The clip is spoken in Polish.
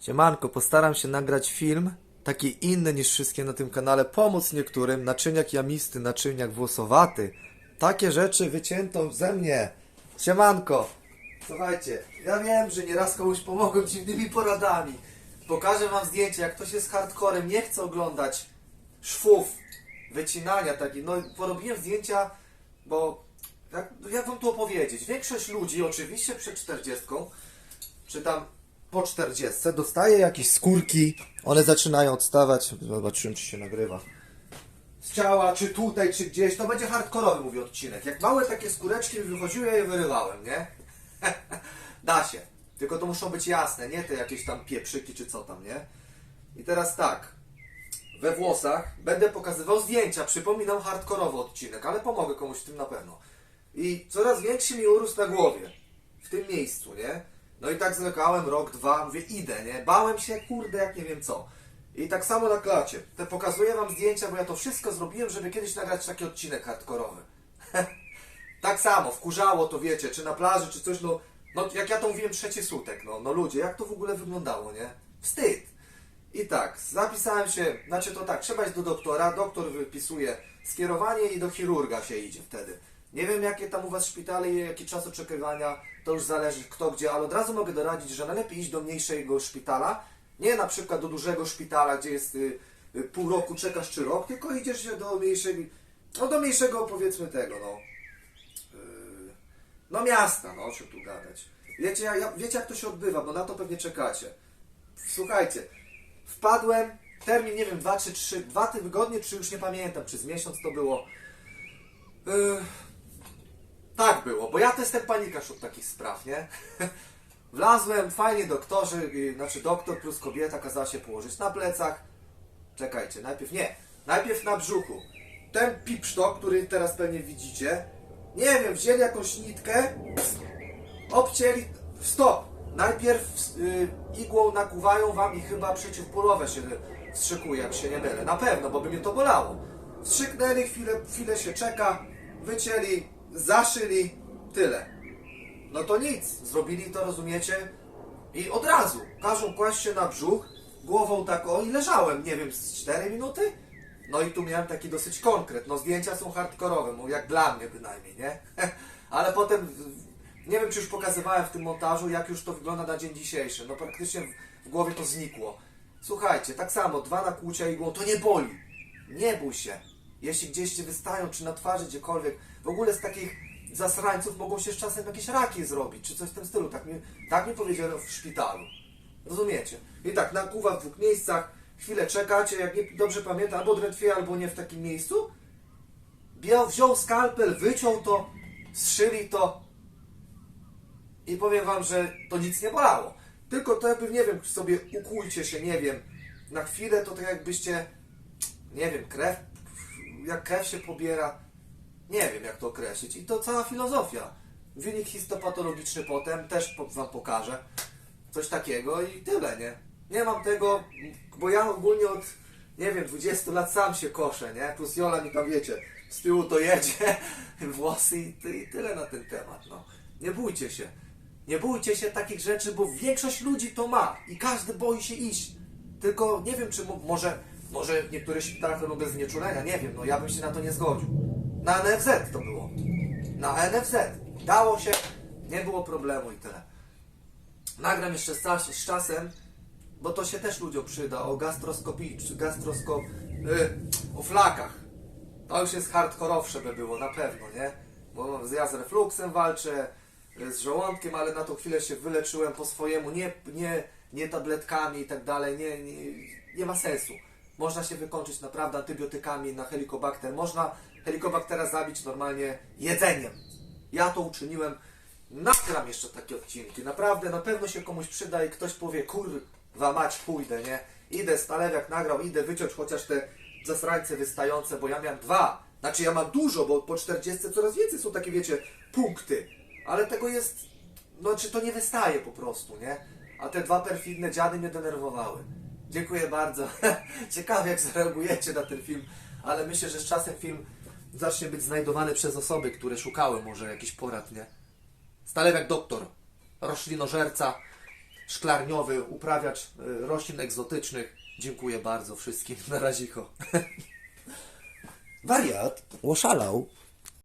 Siemanko, postaram się nagrać film, taki inny niż wszystkie na tym kanale, pomóc niektórym, naczyniak jamisty, naczyniak włosowaty. Takie rzeczy wycięto ze mnie. Siemanko, słuchajcie, ja wiem, że nieraz komuś pomogłem dziwnymi poradami. Pokażę wam zdjęcie, jak ktoś jest hardcorem, nie chce oglądać szwów, wycinania takich. No, porobiłem zdjęcia, bo jak, jak wam tu opowiedzieć? Większość ludzi, oczywiście przed 40, czy tam po 40 dostaje jakieś skórki, one zaczynają odstawać. Zobaczymy, czy się nagrywa. Z ciała, czy tutaj, czy gdzieś, to będzie hardkorowy, mówię, odcinek. Jak małe takie skóreczki wychodziły, ja je wyrywałem, nie? da się. Tylko to muszą być jasne, nie te jakieś tam pieprzyki, czy co tam, nie? I teraz tak. We włosach będę pokazywał zdjęcia. Przypominam hardkorowy odcinek, ale pomogę komuś w tym na pewno. I coraz większy mi urósł na głowie. W tym miejscu, nie? No i tak zwlekałem rok, dwa, mówię idę, nie? Bałem się, kurde, jak nie wiem co. I tak samo na klacie. Te pokazuję wam zdjęcia, bo ja to wszystko zrobiłem, żeby kiedyś nagrać taki odcinek hardkorowy. tak samo, wkurzało to, wiecie, czy na plaży, czy coś, no, no jak ja to mówiłem, trzeci sutek, no, no ludzie, jak to w ogóle wyglądało, nie? Wstyd. I tak, zapisałem się, znaczy to tak, trzeba iść do doktora, doktor wypisuje skierowanie i do chirurga się idzie wtedy. Nie wiem jakie tam u Was szpitale i jaki czas oczekiwania, to już zależy kto gdzie, ale od razu mogę doradzić, że najlepiej iść do mniejszego szpitala, nie na przykład do dużego szpitala, gdzie jest y, y, pół roku czekasz czy rok, tylko idziesz się do mniejszego, no do mniejszego powiedzmy tego, no. Yy, no miasta, no o czym tu gadać. Wiecie, ja, wiecie jak to się odbywa, bo na to pewnie czekacie. Słuchajcie, wpadłem, termin nie wiem, dwa czy trzy, dwa tygodnie, czy już nie pamiętam, czy z miesiąc to było. Yy, tak było, bo ja to jestem panikarz od takich spraw, nie? Wlazłem, fajnie doktorzy, yy, znaczy doktor plus kobieta kazała się położyć na plecach. Czekajcie, najpierw nie, najpierw na brzuchu. Ten pipsztok, który teraz pewnie widzicie, nie wiem, wzięli jakąś nitkę, obcięli, stop! Najpierw y, igłą nakuwają wam i chyba przeciwbólowe się wstrzykuje, jak się nie mylę. Na pewno, bo by mnie to bolało. Wstrzyknęli, chwilę, chwilę się czeka, wycięli, zaszyli, tyle. No to nic, zrobili to, rozumiecie? I od razu każą kłaść się na brzuch, głową tak o i leżałem, nie wiem, z 4 minuty? No i tu miałem taki dosyć konkret. No zdjęcia są hardkorowe, no jak dla mnie bynajmniej, nie? Ale potem, nie wiem czy już pokazywałem w tym montażu, jak już to wygląda na dzień dzisiejszy. No praktycznie w, w głowie to znikło. Słuchajcie, tak samo, dwa nakłucia igłą, to nie boli. Nie bój się. Jeśli gdzieś ci wystają, czy na twarzy, gdziekolwiek, w ogóle z takich zasrańców mogą się z czasem jakieś raki zrobić, czy coś w tym stylu. Tak mi, tak mi powiedziano w szpitalu. Rozumiecie? I tak, nakuwa w dwóch miejscach, chwilę czekacie, jak nie, dobrze pamiętam, albo drętwie, albo nie w takim miejscu. Biał, wziął skalpel, wyciął to, strzyli to i powiem wam, że to nic nie bolało. Tylko to jakby, nie wiem, sobie ukójcie się, nie wiem, na chwilę to tak jakbyście, nie wiem, krew, jak krew się pobiera, nie wiem jak to określić. I to cała filozofia. Wynik histopatologiczny potem też wam pokażę. Coś takiego i tyle, nie? Nie mam tego, bo ja ogólnie od, nie wiem, 20 lat sam się koszę, nie? Plus Jola mi tam, wiecie, z tyłu to jedzie, włosy i, ty, i tyle na ten temat, no. Nie bójcie się. Nie bójcie się takich rzeczy, bo większość ludzi to ma i każdy boi się iść. Tylko nie wiem, czy mo- może, może w niektórych szpitalach bez znieczulenia, nie wiem, no ja bym się na to nie zgodził. Na NFZ to było. Na NFZ. Dało się, nie było problemu i tyle. Nagram jeszcze z, czas, z czasem, bo to się też ludziom przyda, o gastroskopii, czy gastroskop, y, o flakach. To już jest hardkorowsze by było, na pewno, nie? Bo ja z refluksem walczę, y, z żołądkiem, ale na tą chwilę się wyleczyłem po swojemu, nie, nie, nie tabletkami i tak dalej, nie, nie, nie ma sensu. Można się wykończyć naprawdę antybiotykami na helikobakter. Można helikobaktera zabić normalnie jedzeniem. Ja to uczyniłem. Nagram jeszcze takie odcinki. Naprawdę, na pewno się komuś przyda i ktoś powie, kurwa mać, pójdę, nie? Idę, Stalewiak nagrał, idę wyciąć chociaż te zasrańce wystające, bo ja miałem dwa. Znaczy ja mam dużo, bo po 40 coraz więcej są takie, wiecie, punkty. Ale tego jest, no czy to nie wystaje po prostu, nie? A te dwa perfidne dziady mnie denerwowały. Dziękuję bardzo. Ciekawe jak zareagujecie na ten film, ale myślę, że z czasem film zacznie być znajdowany przez osoby, które szukały może jakichś porad, nie? Stalewiak doktor, roślinożerca, szklarniowy uprawiacz y, roślin egzotycznych. Dziękuję bardzo wszystkim. Na razie. Wariat oszalał.